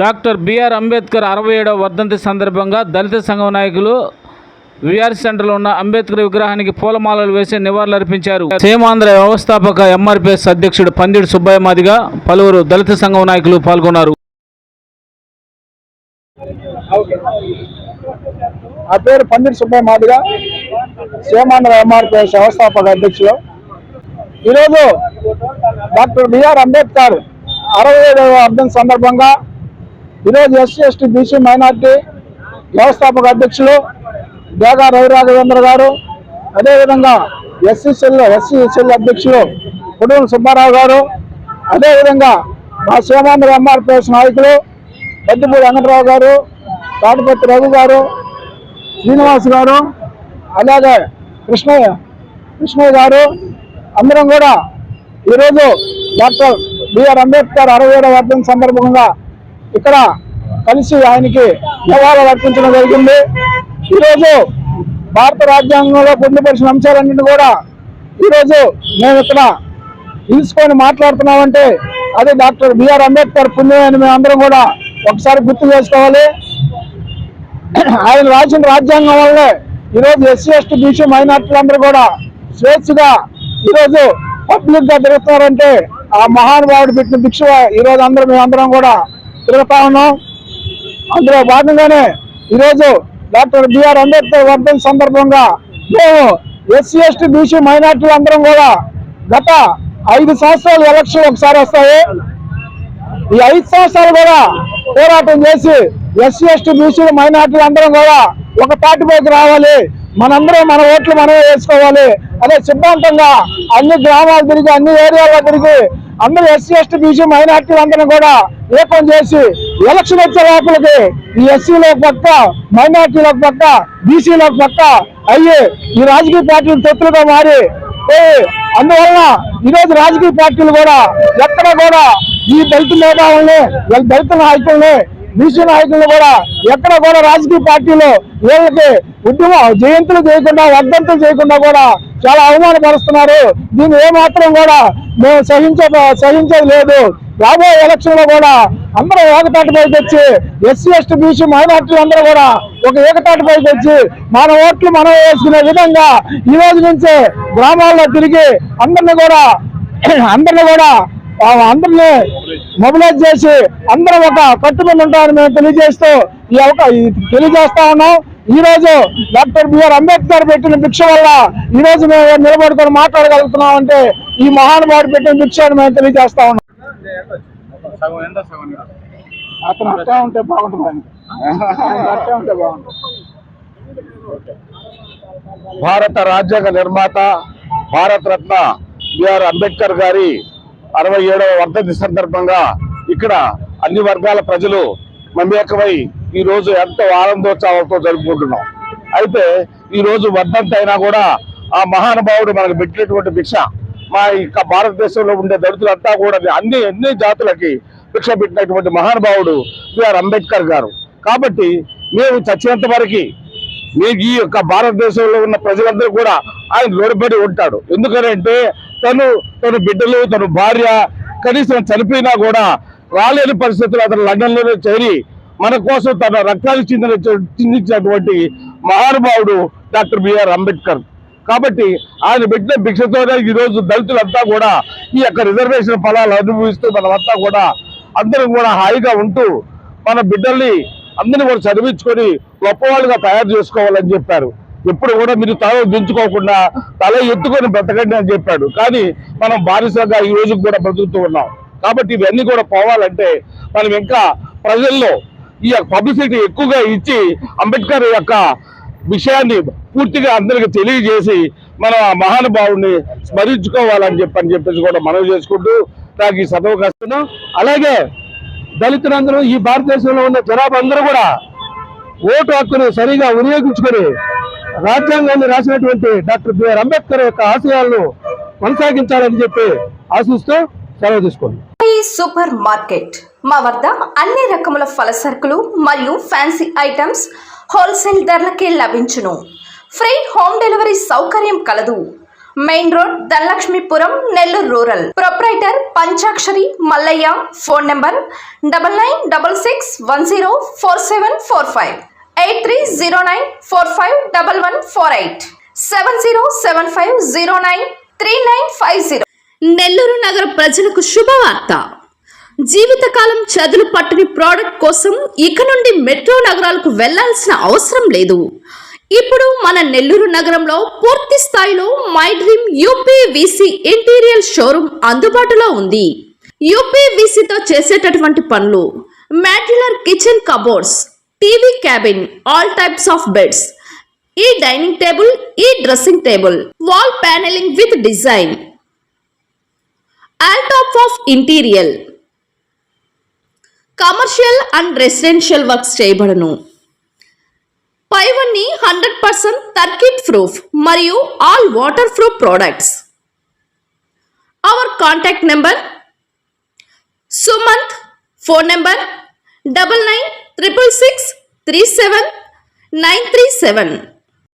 Doctor BR Ambedkar అరవై ఏడవ వర్ధంతి సందర్భంగా దళిత సంఘం నాయకులు విఆర్ సెంటర్లో ఉన్న అంబేద్కర్ విగ్రహానికి పూలమాలలు వేసి నివాళులర్పించారు సీమాంధ్ర వ్యవస్థాపక ఎంఆర్పిఎస్ అధ్యక్షుడు పందిడి సుబ్బయ్య మాదిగా పలువురు దళిత సంఘం నాయకులు పాల్గొన్నారు. ఆ పేరు పందిరి సుబ్బయ్య మాదిగా సీమాంధ్ర ఎంఆర్పిఎస్ వ్యవస్థాపక అధ్యక్షులు. ఈరోజు డాక్టర్ బిఆర్ అంబేద్కర్ అరవై ఏడవ అర్థం సందర్భంగా ఈరోజు ఎస్సీ ఎస్టీ బీసీ మైనార్టీ వ్యవస్థాపక అధ్యక్షులు డేగా రవిరాఘవేంద్ర గారు అదేవిధంగా ఎస్సీ సెల్ ఎస్సీ సెల్ అధ్యక్షులు కుటుంబ సుబ్బారావు గారు అదేవిధంగా మా సీమాంధ్ర ఎంఆర్పిఎస్ నాయకులు పెద్దపూడి వెంకటరావు గారు తాటిపత్తి రఘు గారు శ్రీనివాస్ గారు అలాగే కృష్ణయ్య కృష్ణయ్య గారు అందరం కూడా ఈరోజు డాక్టర్ బిఆర్ అంబేద్కర్ అరవై ఏడవ వర్ధం సందర్భంగా ఇక్కడ కలిసి ఆయనకి నివాళులు అర్పించడం జరిగింది. ఈరోజు భారత రాజ్యాంగంలో పొందుపరిచిన అంశాలన్నింటినీ కూడా ఈరోజు మేము ఇక్కడ తీసుకొని మాట్లాడుతున్నామంటే అది డాక్టర్ బిఆర్ అంబేద్కర్ పుణ్యం అని మేమందరం కూడా ఒకసారి గుర్తు చేసుకోవాలి. ఆయన రాసిన రాజ్యాంగం వల్లే ఈరోజు ఎస్సీ ఎస్టీ బీసీ మైనార్టీలందరూ కూడా స్వేచ్ఛగా ఈరోజు పబ్లిక్గా తిరుగుతున్నారంటే ఆ మహానుభావుడు పెట్టిన భిక్ష ఈరోజు అందరూ మేమందరం కూడా తిరుగుతా ఉన్నాం. అందులో భాగంగానే ఈరోజు డాక్టర్ బిఆర్ అంబేద్కర్ వర్ధన్ సందర్భంగా మేము ఎస్సీ ఎస్టీ బీసీ మైనార్టీలు అందరం కూడా గత ఐదు సంవత్సరాలు ఎలక్షన్ ఒకసారి వస్తాయి. ఈ ఐదు సంవత్సరాలు కూడా పోరాటం చేసి ఎస్సీ ఎస్టీ బీసీలు మైనార్టీలు అందరం కూడా ఒక తాటిపైకి రావాలి. మనందరం మన ఓట్లు మనమే వేసుకోవాలి. అదే సిద్ధాంతంగా అన్ని గ్రామాలు తిరిగి అన్ని ఏరియాల్లో తిరిగి అందరూ ఎస్సీ ఎస్టీ బీసీ మైనార్టీ అందరం కూడా ఏకం చేసి ఎలక్షన్ వచ్చే లోపలికి ఈ ఎస్సీలోకి పక్క మైనార్టీలోకి పక్క బీసీలో పక్క అయ్యి ఈ రాజకీయ పార్టీలు తొత్తులుగా మారి పోయి అందువలన ఈరోజు రాజకీయ పార్టీలు కూడా ఎక్కడ కూడా ఈ దళిత మేధావుల్ని వీళ్ళ దళిత నాయకుల్ని బీసీ నాయకులు కూడా ఎక్కడ కూడా రాజకీయ పార్టీలు వీళ్ళకి ఉద్యమ జయంతులు చేయకుండా వర్ధంతులు చేయకుండా కూడా చాలా అవమానపరుస్తున్నారు. దీన్ని ఏమాత్రం కూడా మేము సహించ సహించేది లేదు. రాబోయే ఎలక్షన్లో కూడా అందరూ ఏకతాటిపైకి వచ్చి ఎస్సీ ఎస్టీ బీసీ మైనార్టీలు అందరూ కూడా ఒక ఏకతాటిపైకి వచ్చి మన ఓట్లు మనం వేసుకునే విధంగా ఈ రోజు నుంచి గ్రామాల్లో తిరిగి అందరిని కూడా అందరిని కూడా అందరిని మొబిలైజ్ చేసి అందరం ఒక కట్టుబడి ఉంటామని మేము తెలియజేస్తూ ఈ అవకా ఈ తెలియజేస్తా ఉన్నాం. ఈ రోజు డాక్టర్ బిఆర్ అంబేద్కర్ పెట్టిన భిక్ష వల్ల ఈ రోజు మేము నిలబడుకొని మాట్లాడగలుగుతున్నాం అంటే ఈ మహానుభావుడు పెట్టిన భిక్ష అని మేము తెలియజేస్తా ఉన్నాం. అతను అట్టే ఉంటే బాగుంటుంది ఆయనకి. ఆయనకి అట్టే ఉంటే బాగుంటుంది. భారత రాజ్యాంగ నిర్మాత భారత రత్న బిఆర్ అంబేద్కర్ గారి అరవై ఏడవ వర్ధంతి సందర్భంగా ఇక్కడ అన్ని వర్గాల ప్రజలు మమేకమై ఈరోజు ఎంతో ఆనందోత్సవాలతో జరుపుకుంటున్నాం. అయితే ఈరోజు వర్ధంతి అయినా కూడా ఆ మహానుభావుడు మనకు పెట్టినటువంటి భిక్ష. మా యొక్క భారతదేశంలో ఉండే దళితులంతా కూడా అన్ని అన్ని జాతులకి భిక్ష పెట్టినటువంటి మహానుభావుడు బిఆర్ అంబేద్కర్ గారు. కాబట్టి మేము చచ్చినంత వరకు మీకు ఈ యొక్క భారతదేశంలో ఉన్న ప్రజలందరూ కూడా ఆయన లోబడి ఉంటాడు. ఎందుకనంటే తను తన బిడ్డలు తన భార్య కనీసం చనిపోయినా కూడా రాలేని పరిస్థితులు అతను లండన్లోనే చేరి మన కోసం తన రక్తాలు చిందిన చిందించినటువంటి మహానుభావుడు డాక్టర్ బిఆర్ అంబేద్కర్. కాబట్టి ఆయన పెట్టిన భిక్షతోనే ఈ రోజు దళితులంతా కూడా ఈ యొక్క రిజర్వేషన్ ఫలాలు అనుభవిస్తూ మనమంతా కూడా అందరం కూడా హాయిగా ఉంటూ మన బిడ్డల్ని అందరిని కూడా చదివించుకొని గొప్పవాళ్ళుగా తయారు చేసుకోవాలని చెప్పారు. ఎప్పుడు కూడా మీరు తల దించుకోకుండా తల ఎత్తుకొని బ్రతకండి అని చెప్పాడు. కానీ మనం బానిసగా ఈ రోజు కూడా బ్రతుకుతూ ఉన్నాం. కాబట్టి ఇవన్నీ కూడా పోవాలంటే మనం ఇంకా ప్రజల్లో ఈ యొక్క పబ్లిసిటీ ఎక్కువగా ఇచ్చి అంబేద్కర్ యొక్క విషయాన్ని పూర్తిగా అందరికి తెలియజేసి మన మహానుభావుని స్మరించుకోవాలని చెప్పని చెప్పేసి కూడా మనవి చేసుకుంటూ నాకు ఈ సదవకాశం అలాగే దళితులందరూ ఈ భారతదేశంలో ఉన్న జనాభా అందరూ కూడా ఓటు హక్కును సరిగా వినియోగించుకొని రాజ్యాంగాన్ని రాసినటువంటి డాక్టర్ బిఆర్ అంబేద్కర్ యొక్క ఆశయాలను కొనసాగించాలని చెప్పి ఆశిస్తూ సెలవు తీసుకోండి. ఈ సూపర్ మార్కెట్ మా వద్ద అన్ని రకముల ఫల సరుకులు మరియు ఫ్యాన్సీ ఐటమ్స్ హోల్సేల్ ధరలకే లభించును. ఫ్రీ హోమ్ డెలివరీ సౌకర్యం కలదు. Main road Dhanalakshmipuram Nellore rural. Proprietor Panchakshari Mallayya phone number double nine double six one zero four seven four five. Eight three zero nine four five double one four eight. Seven zero seven five zero nine three nine five zero. Nellore నగర ప్రజలకు శుభవార్త. జీవితకాలం చదులు పట్టని product కోసం ఇక నుండి metro నగరాలకు వెళ్ళాల్సిన అవసరం లేదు. ఇప్పుడు మన నెల్లూరు నగరంలో పూర్తి స్థాయిలో my dream UPVC interior showroom అందుబాటులో ఉంది. యూపీవీసీతో చేసేటటువంటి పనులు modular kitchen cupboards TV cabin all types of beds ఈ డైనింగ్ టేబుల్ ఈ dressing table wall panelling with design. All type of interior commercial and residential works చేయబడను. పైవన్నీ హండ్రెడ్ పర్సెంట్ తర్కిట్ ప్రూఫ్ మరియు all water proof products. Our contact number Sumanth phone number double nine triple six three seven nine three seven